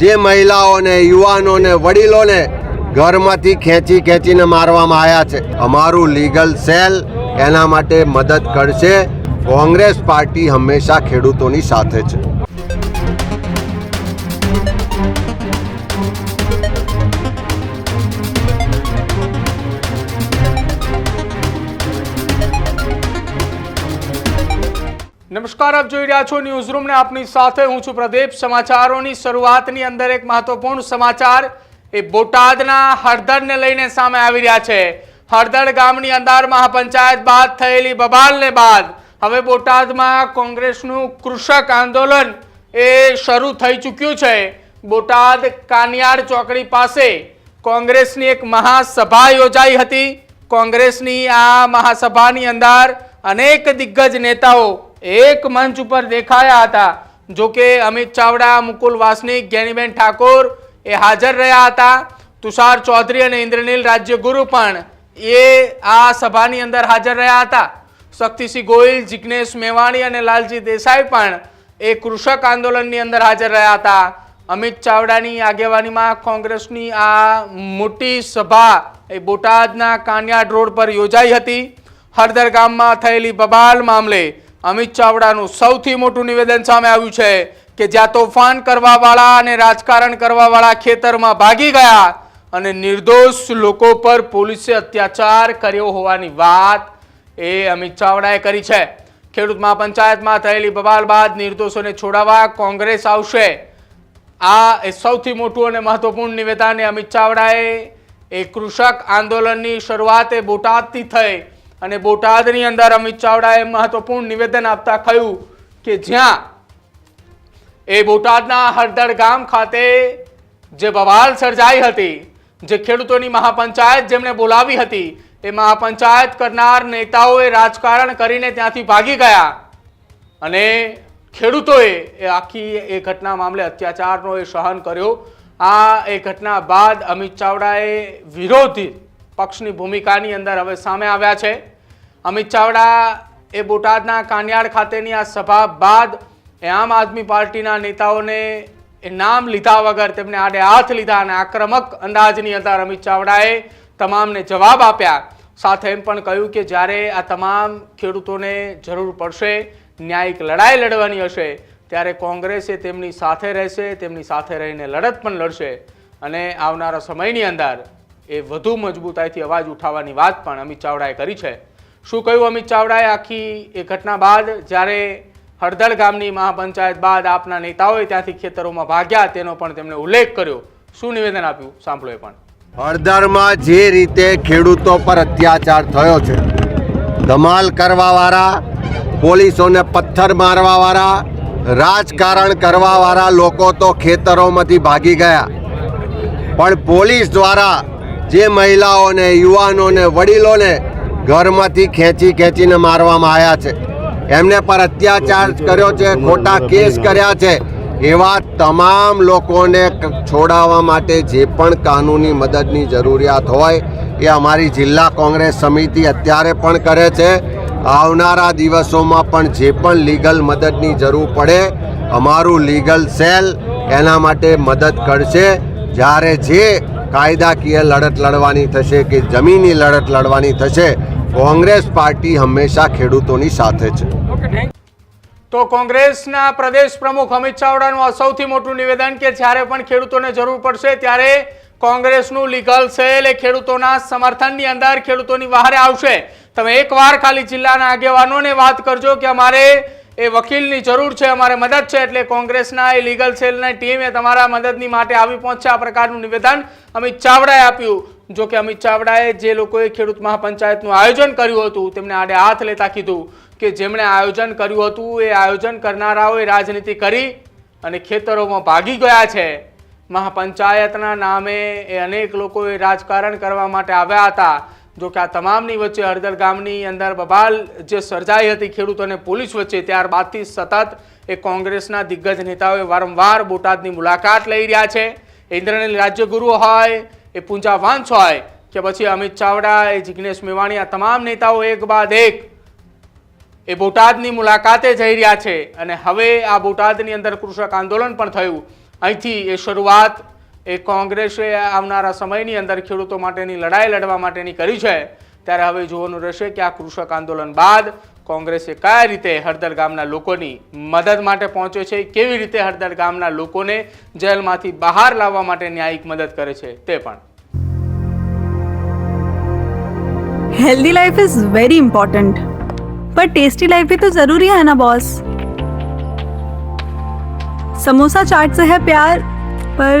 જે મહિલાઓને, યુવાનોને, વડીલોને ઘરમાંથી ખેંચી ખેંચીને મારવામાં આવ્યા છે. અમારું લીગલ સેલ એના માટે મદદ કરશે. કોંગ્રેસ પાર્ટી હંમેશા ખેડૂતોની સાથે છે. નમસ્કાર, આપ જોઈ રહ્યા છો ન્યૂઝ રૂમ ને આપની સાથે હું છું પ્રદીપ. સમાચારોની શરૂઆતની અંદર એક મહત્વપૂર્ણ સમાચાર. એ બોટાદના હળદરને લઈને સામે આવી રહ્યા છે. હળદર ગામની અંદર મહાપંચાયત બાદ થયેલી બબાલને બાદ હવે બોટાદમાં કોંગ્રેસનું કૃષક આંદોલન એ શરૂ થઈ ચૂક્યું છે. બોટાદ કાનિયાર ચોકડી પાસે કોંગ્રેસની એક મહાસભા યોજાઈ હતી. કોંગ્રેસની આ મહાસભાની અંદર અનેક દિગ્ગજ નેતાઓ એક મંચ ઉપર દેખાયા હતા. જો કે અમિત ચાવડા, મુકુલ વાસનિક જ્ઞાનીબેન ઠાકોર એ હાજર રહ્યા હતા. તુષાર ચૌધરી અને ઇન્દ્રનીલ રાજ્યગુરુ પણ એ આ સભાની અંદર હાજર રહ્યા હતા. શક્તિસિંહ ગોહિલ, જિગ્નેશ મેવાણી અને લાલજી દેસાઈ પણ એ કૃષક આંદોલનની અંદર હાજર રહ્યા હતા. અમિત ચાવડાની આગેવાનીમાં કોંગ્રેસની આ મોટી સભા એ બોટાદના કાન્યાડ રોડ પર યોજાઈ હતી. હળદર ગામમાં થયેલી બબાલ મામલે અમિત ચાવડાનું સૌથી મોટું નિવેદન સામે આવ્યું છે કે જ્યાં તોફાન કરવાવાળા અને રાજકારણ કરવાવાળા ખેતરમાં ભાગી ગયા અને નિર્દોષ લોકો પર પોલીસે અત્યાચાર કર્યો હોવાની વાત એ અમિત ચાવડાએ કરી છે. ખેડૂત મહાપંચાયતમાં થયેલી બબાલ બાદ નિર્દોષોને છોડાવવા કોંગ્રેસ આવશે. આ એ સૌથી મોટું અને મહત્વપૂર્ણ નિવેદન અમિત ચાવડાએ. એ કૃષક આંદોલનની શરૂઆત એ બોટાદથી થઈ અને બોટાદની અંદર અમિત ચાવડાએ મહત્વપૂર્ણ નિવેદન આપતા કહ્યું કે જ્યાં એ બોટાદના હળદર ગામ ખાતે જે બવાલ સર્જાઈ હતી, જે ખેડૂતોની મહાપંચાયત જેમણે બોલાવી હતી, એ મહાપંચાયત કરનાર નેતાઓએ રાજકારણ કરીને ત્યાંથી ભાગી ગયા અને ખેડૂતોએ એ આખી એ ઘટના મામલે અત્યાચારનો એ સહન કર્યો. આ એ ઘટના બાદ અમિત ચાવડાએ વિરોધી પક્ષની ભૂમિકાની અંદર હવે સામે આવ્યા છે. અમિત ચાવડા એ બોટાદના કાનિયાડ ખાતેની આ સભા બાદ એ આમ આદમી પાર્ટીના નેતાઓને એ નામ લીધા વગર તેમને આડે હાથ લીધા અને આક્રમક અંદાજની અંદર અમિત ચાવડાએ તમામને જવાબ આપ્યા. સાથે એમ પણ કહ્યું કે જ્યારે આ તમામ ખેડૂતોને જરૂર પડશે, ન્યાયિક લડાઈ લડવાની હશે, ત્યારે કોંગ્રેસે તેમની સાથે રહેશે, તેમની સાથે રહીને લડત પણ લડશે. અને આવનારા સમયની અંદર એ વધુ મજબૂતાઈથી અવાજ ઉઠાવવાની વાત પણ અમિત ચાવડાએ કરી છે. શું કહ્યું અમિત ચાવડાએ આખી એ ઘટના બાદ? જ્યારે હળદળ ગામની મહાપંચાયત બાદ આપના નેતાઓએ ત્યાંથી ખેતરોમાં ભાગ્યા, તેનો પણ તેમણે ઉલ્લેખ કર્યો. શું નિવેદન આપ્યું? સાંભળો એ પણ. હળદરમાં જે રીતે ખેડૂતો પર અત્યાચાર થયો છે, ધમાલ કરવાવાળા, પોલીસોને પથ્થર મારવાવાળા, રાજકારણ કરવાવાળા લોકો તો ખેતરોમાંથી ભાગી ગયા. પણ પોલીસ દ્વારા જે મહિલાઓને, યુવાનોને, વડીલોને ઘરમાંથી ખેંચી ખેંચીને મારવામાં આવ્યા છે. એમને પર અત્યાચાર કર્યો છે, ખોટા કેસ કર્યા છે. એવા તમામ લોકોને છોડાવવા માટે જે પણ કાનૂની મદદની જરૂરિયાત હોય, એ અમારી જિલ્લા કોંગ્રેસ સમિતિ અત્યારે પણ કરે છે. આવનારા દિવસોમાં પણ જે પણ લીગલ મદદની જરૂર પડે, અમારું લીગલ સેલ એના માટે મદદ કરશે. જ્યારે જે કાયદાકીય લડત લડવાની થશે કે જમીની લડત લડવાની થશે, કોંગ્રેસ પાર્ટી હંમેશા ખેડૂતોની સાથે છે. તો કોંગ્રેસના પ્રદેશ પ્રમુખ અમિત ચાવડાનું આ સૌથી મોટું નિવેદન કે જ્યારે પણ ખેડૂતોને જરૂર પડશે ત્યારે કોંગ્રેસનું લીગલ સેલ એ ખેડૂતોના સમર્થનની અંદર ખેડૂતોની વહારે આવશે. તમે એકવાર ખાલી જિલ્લાના આગેવાનોને વાત કરજો કે અમારે એ વકીલની જરૂર છે, અમારે મદદ છે, એટલે કોંગ્રેસના એ લીગલ સેલની ટીમે તમારા મદદની માટે આવી પહોંચશે આ પ્રકારનું નિવેદન અમિત ચાવડાએ આપ્યું. જો કે અમિત ચાવડાએ જે લોકોએ ખેડૂત મહાપંચાયતનું આયોજન કર્યું હતું, તેમને આડે હાથ લેતા કીધું કે જેમણે આયોજન કર્યું હતું, એ આયોજન કરનારાઓએ રાજનીતિ કરી અને ખેતરોમાં ભાગી ગયા છે. મહાપંચાયતના નામે એ અનેક લોકોએ રાજકારણ કરવા માટે આવ્યા હતા. જો કે આ તમામની વચ્ચે હળદર ગામની અંદર બબાલ જે સર્જાઈ હતી ખેડૂતોને પોલીસ વચ્ચે, ત્યારબાદથી સતત એ કોંગ્રેસના દિગ્ગજ નેતાઓએ વારંવાર બોટાદની મુલાકાત લઈ રહ્યા છે. ઇન્દ્રનીલ રાજ્યગુરુ હોય, એ પૂંજા વાંચ હોય કે પછી અમિત ચાવડા, એ જિગ્નેશ મેવાણી, આ તમામ નેતાઓ એક બાદ એક એ બોટાદની મુલાકાતે જઈ રહ્યા છે. અને હવે આ બોટાદની અંદર કૃષક આંદોલન પણ થયું. અહીંથી એ શરૂઆત એ કોંગ્રેસે આવનારા સમયની અંદર ખેડૂતો માટેની લડાઈ લડવા માટેની કરી છે, ત્યારે હવે જોવાનું રહેશે કે આ કૃષક આંદોલન બાદ કોંગ્રેસે કયા રીતે હળદર ગામના લોકોની મદદ માટે પહોંચે છે, કેવી રીતે હળદર ગામના લોકોને જેલમાંથી બહાર લાવવા માટે ન્યાયિક મદદ કરે છે, તે પણ. Healthy life is very important પણ ટેસ્ટી લાઈફ ભી તો જરૂરી હે ના બોસ સમોસા ચાટ સે હે પ્યાર, પર